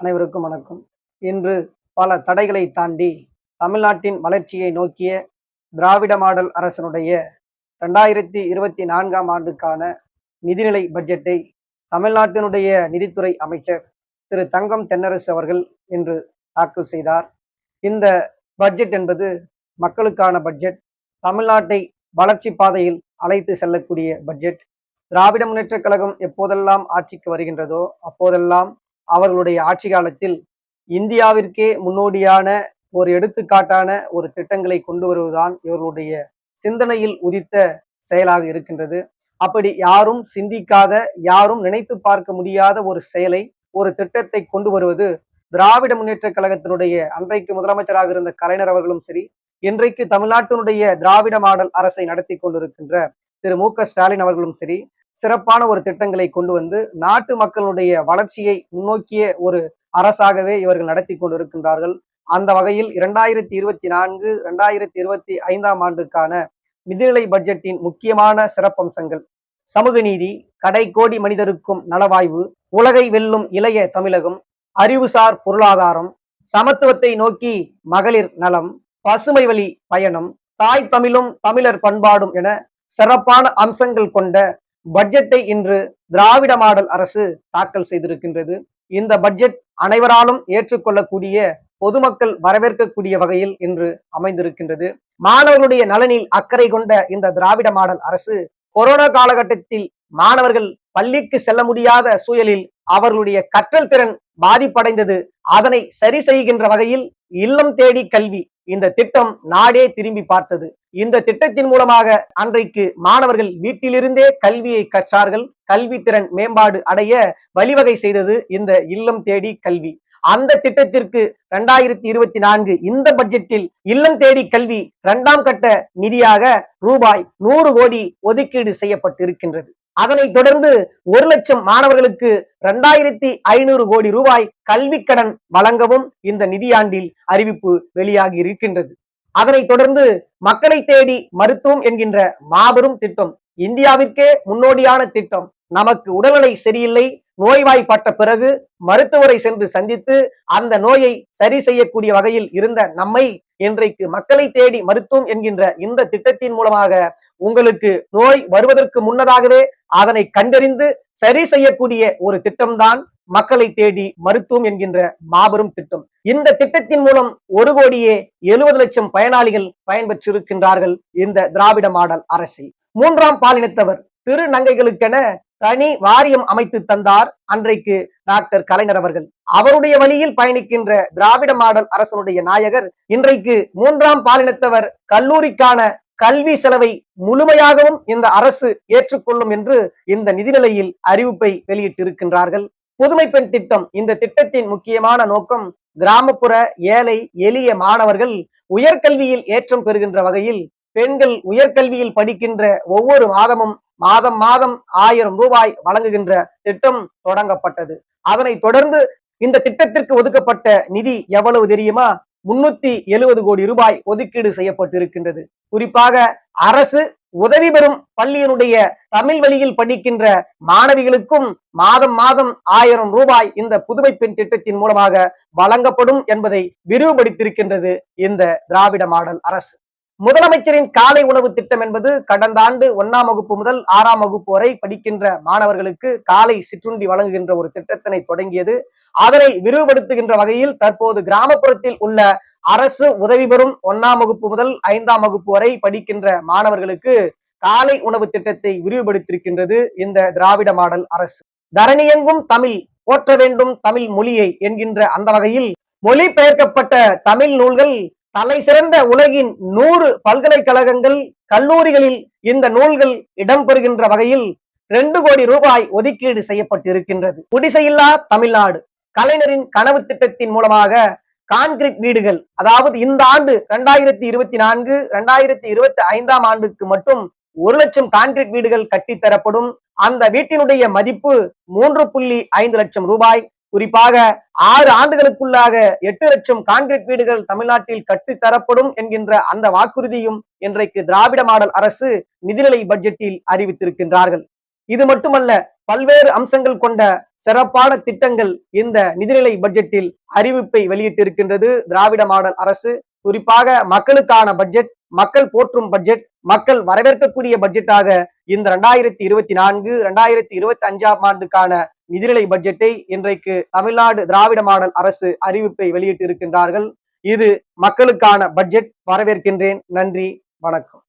அனைவருக்கும் வணக்கம். இன்று பல தடைகளை தாண்டி தமிழ்நாட்டின் வளர்ச்சியை நோக்கிய திராவிட மாடல் அரசனுடைய ரெண்டாயிரத்தி இருபத்தி நான்காம் ஆண்டுக்கான நிதிநிலை பட்ஜெட்டை தமிழ்நாட்டினுடைய நிதித்துறை அமைச்சர் திரு தங்கம் தென்னரசு அவர்கள் இன்று தாக்கல் செய்தார். இந்த பட்ஜெட் என்பது மக்களுக்கான பட்ஜெட் தமிழ்நாட்டை வளர்ச்சி பாதையில் அழைத்து செல்லக்கூடிய பட்ஜெட். திராவிட முன்னேற்றக் கழகம் எப்போதெல்லாம் ஆட்சிக்கு வருகின்றதோ அப்போதெல்லாம் அவர்களுடைய ஆட்சி காலத்தில் இந்தியாவிற்கே முன்னோடியான ஒரு எடுத்துக்காட்டான ஒரு திட்டங்களை கொண்டு வருவதுதான் இவர்களுடைய சிந்தனையில் உதித்த செயலாக இருக்கின்றது. அப்படி யாரும் சிந்திக்காத யாரும் நினைத்து பார்க்க முடியாத ஒரு செயலை ஒரு திட்டத்தை கொண்டு வருவது திராவிட முன்னேற்ற கழகத்தினுடைய அன்றைக்கு முதலமைச்சராக இருந்த கலைஞர் அவர்களும் சரி இன்றைக்கு தமிழ்நாட்டினுடைய திராவிட மாடல் அரசை நடத்தி கொண்டிருக்கின்ற திரு மு க ஸ்டாலின் அவர்களும் சரி சிறப்பான ஒரு திட்டங்களை கொண்டு வந்து நாட்டு மக்களுடைய வளர்ச்சியை முன்னோக்கிய ஒரு அரசாகவே இவர்கள் நடத்தி கொண்டிருக்கின்றார்கள். அந்த வகையில் இரண்டாயிரத்தி இருபத்தி நான்கு இரண்டாயிரத்தி இருபத்தி ஐந்தாம் ஆண்டுக்கான நிதிநிலை பட்ஜெட்டின் முக்கியமான சிறப்பம்சங்கள். சமூக நீதி கடை கோடி மனிதருக்கும் நலவாய்வு உலகை வெல்லும் இளைய தமிழகம் அறிவுசார் பொருளாதாரம் சமத்துவத்தை நோக்கி மகளிர் நலம் பசுமை வழி பயணம் தாய் தமிழும் தமிழர் பண்பாடும் என சிறப்பான அம்சங்கள் கொண்ட பட்ஜெட்டை இன்று திராவிட மாடல் அரசு தாக்கல் செய்திருக்கின்றது. இந்த பட்ஜெட் அனைவராலும் ஏற்றுக்கொள்ளக்கூடிய பொதுமக்கள் வரவேற்கக்கூடிய வகையில் இன்று அமைந்திருக்கின்றது. மாணவர்களுடைய நலனில் அக்கறை கொண்ட இந்த திராவிட மாடல் அரசு கொரோனா காலகட்டத்தில் மாணவர்கள் பள்ளிக்கு செல்ல முடியாத சூழலில் அவர்களுடைய கற்றல் திறன் பாதிப்படைந்தது. அதனை சரி செய்கின்ற வகையில் இல்லம் தேடி கல்வி இந்த திட்டம் நாடே திரும்பி பார்த்தது. இந்த திட்டத்தின் மூலமாக அன்றைக்கு மாணவர்கள் வீட்டிலிருந்தே கல்வியை கற்றார்கள். கல்வி திறன் மேம்பாடு அடைய வழிவகை செய்தது இந்த இல்லம் தேடி கல்வி. அந்த திட்டத்திற்கு இரண்டாயிரத்தி இருபத்தி நான்கு இந்த பட்ஜெட்டில் இல்லம் தேடி கல்வி இரண்டாம் கட்ட நிதியாக ரூபாய் நூறு கோடி ஒதுக்கீடு செய்யப்பட்டிருக்கின்றது. அதனை தொடர்ந்து ஒரு லட்சம் மாணவர்களுக்கு இரண்டாயிரத்தி ஐநூறு கோடி ரூபாய் கல்வி கடன் வழங்கவும் இந்த நிதியாண்டில் அறிவிப்பு வெளியாகி இருக்கின்றது. அதனைத் தொடர்ந்து மக்களை தேடி மருத்துவம் என்கின்ற மாபெரும் திட்டம் இந்தியாவிற்கே முன்னோடியான திட்டம். நமக்கு உடல்நிலை சரியில்லை நோய்வாய்ப்பட்ட பிறகு மருத்துவரை சென்று சந்தித்து அந்த நோயை சரி செய்யக்கூடிய வகையில் இருந்த நம்மை இன்றைக்கு மக்களை தேடி மருத்துவம் என்கின்ற இந்த திட்டத்தின் மூலமாக உங்களுக்கு நோய் வருவதற்கு முன்னதாகவே அதனை கண்டறிந்து சரி செய்யக்கூடிய ஒரு திட்டம்தான் மக்களை தேடி மருத்துவம் என்கின்ற மாபெரும் திட்டம். இந்த திட்டத்தின் மூலம் ஒரு கோடியே எழுபது லட்சம் பயனாளிகள் பயன்பெற்றிருக்கின்றார்கள் இந்த திராவிட மாடல் அரசில் மூன்றாம் பாலினத்தவர் திருநங்கைகளுக்கென தனி வாரியம் அமைத்து தந்தார் அன்றைக்கு டாக்டர் கலைஞர் அவர்கள். அவருடைய வழியில் பயணிக்கின்ற திராவிட மாடல் அரசனுடைய நாயகர் இன்றைக்கு மூன்றாம் பாலினத்தவர் கல்லூரிக்கான கல்வி செலவை முழுமையாகவும் இந்த அரசு ஏற்றுக்கொள்ளும் என்று இந்த நிதிநிலையில் அறிவிப்பை வெளியிட்டிருக்கின்றார்கள். புதுமை பெண் திட்டம் இந்த திட்டத்தின் முக்கியமான நோக்கம் கிராமப்புற ஏழை எளிய மாணவர்கள் உயர்கல்வியில் ஏற்றம் பெறுகின்ற வகையில் பெண்கள் உயர்கல்வியில் படிக்கின்ற ஒவ்வொரு மாதமும் மாதம் மாதம் ஆயிரம் ரூபாய் வழங்குகின்ற திட்டம் தொடங்கப்பட்டது. அதனை தொடர்ந்து இந்த திட்டத்திற்கு ஒதுக்கப்பட்ட நிதி எவ்வளவு தெரியுமா? முன்னூத்தி எழுபது கோடி ரூபாய் ஒதுக்கீடு செய்யப்பட்டிருக்கின்றது. குறிப்பாக அரசு உதவி பெறும் பள்ளியினுடைய தமிழ் வழியில் படிக்கின்ற மாணவிகளுக்கும் மாதம் மாதம் ஆயிரம் ரூபாய் இந்த புதுமை பெண் திட்டத்தின் மூலமாக வழங்கப்படும் என்பதை விரிவுபடுத்தியிருக்கின்றது இந்த திராவிட மாடல் அரசு. முதலமைச்சரின் காலை உணவு திட்டம் என்பது கடந்த ஆண்டு ஒன்னாம் வகுப்பு முதல் ஆறாம் வகுப்பு வரை படிக்கின்ற மாணவர்களுக்கு காலை சிற்றுண்டி வழங்குகின்ற ஒரு திட்டத்தினை தொடங்கியது. அதனை விரிவுபடுத்துகின்ற வகையில் தற்போது கிராமப்புறத்தில் உள்ள அரசு உதவி பெறும் ஒன்னாம் வகுப்பு முதல் ஐந்தாம் வகுப்பு வரை படிக்கின்ற மாணவர்களுக்கு காலை உணவு திட்டத்தை விரிவுபடுத்தியிருக்கின்றது இந்த திராவிட மாடல் அரசு. தரணியெங்கும் தமிழ் போற்ற வேண்டும் தமிழ் மொழியை என்கின்ற அந்த வகையில் மொழி பெயர்க்கப்பட்ட தமிழ் நூல்கள் தலை சிறந்த உலகின் நூறு பல்கலைக்கழகங்கள் கல்லூரிகளில் இந்த நூல்கள் இடம்பெறுகின்ற வகையில் ரெண்டு கோடி ரூபாய் ஒதுக்கீடு செய்யப்பட்டிருக்கின்றது. குடிசையில்லா தமிழ்நாடு கலைஞரின் கனவு திட்டத்தின் மூலமாக கான்கிரீட் வீடுகள் அதாவது இந்த ஆண்டு இரண்டாயிரத்தி இருபத்தி நான்கு இரண்டாயிரத்தி இருபத்தி ஐந்தாம் ஆண்டுக்கு மட்டும் ஒரு லட்சம் கான்கிரீட் வீடுகள் கட்டித்தரப்படும். அந்த வீட்டினுடைய மதிப்பு மூன்று புள்ளி ஐந்து லட்சம் ரூபாய். குறிப்பாக ஆறு ஆண்டுகளுக்குள்ளாக எட்டு லட்சம் கான்கிரீட் வீடுகள் தமிழ்நாட்டில் கட்டித்தரப்படும் என்கின்ற அந்த வாக்குறுதியும் இன்றைக்கு திராவிட மாடல் அரசு நிதிநிலை பட்ஜெட்டில் அறிவித்திருக்கின்றார்கள். இது மட்டுமல்ல பல்வேறு அம்சங்கள் கொண்ட சிறப்பான திட்டங்கள் இந்த நிதிநிலை பட்ஜெட்டில் அறிவிப்பை வெளியிட்டிருக்கின்றது திராவிட மாடல் அரசு. குறிப்பாக மக்களுக்கான பட்ஜெட் மக்கள் போற்றும் பட்ஜெட் மக்கள் வரவேற்கக்கூடிய பட்ஜெட்டாக இந்த ரெண்டாயிரத்தி இருபத்தி நான்கு ரெண்டாயிரத்தி இருபத்தி அஞ்சாம் ஆண்டுக்கான நிதிநிலை பட்ஜெட்டை இன்றைக்கு தமிழ்நாடு திராவிட மாடல் அரசு அறிவிப்பை வெளியிட்டு இருக்கின்றார்கள் இது மக்களுக்கான பட்ஜெட் வரவேற்கின்றேன். நன்றி வணக்கம்.